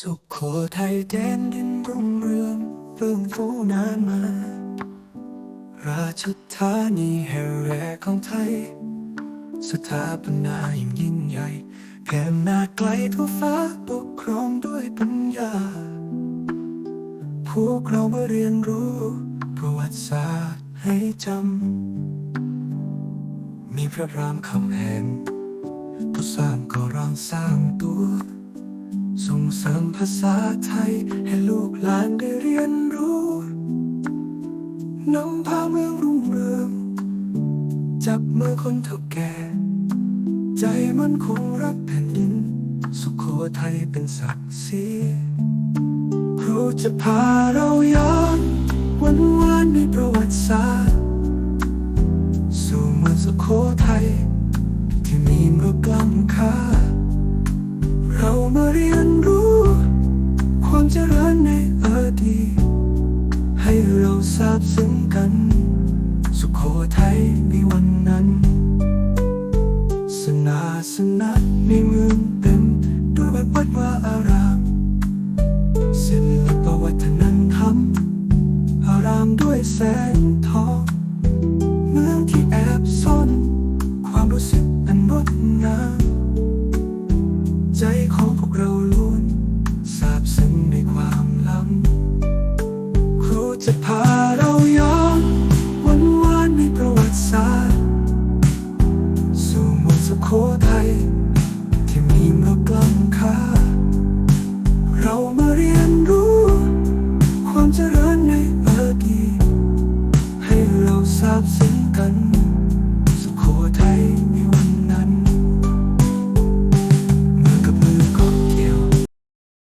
สุขโขทัยแดนดินรุ่งเรืองเรื่องฟูนานมา ราชธานีแห่งแรกของไทย สถาปนาอย่างยิ่งใหญ่แผ่นาไกลทั่วฟ้าปกครองด้วยปัญญา พวกเรามาเรียนรู้ ประวัติศาสตร์ให้จำ มีพระรามคำแหงผู้สร้างก่อร่างสร้างตัว ส่งเสริมภาษาไทยให้ลูกหลานได้เรียนรู้นำพาเมืองรุ่งเรืองจับมือคนเท่าแก่ ใจมันคงรักแผ่นดิน สุขโขทัยเป็นศักดิ์ศรีครูจะพาเราย้อนวันวานในประวัติศาสตร์สู่เมืองสุโขทัยที่มีเมืองกล้ำ เราทราบซึ้งกัน สุโขทัยในวันนั้น สนาสนะในเมืองเต็มด้วยวัดวัดวาอารามศิลปวัฒนธรรม อารามด้วยแสงทอง จะพาเราย้อนวันวานในประวัติศาสตร์ สู่เมืองสุโขทัยที่มีเมือกล้ำค่า เรามาเรียน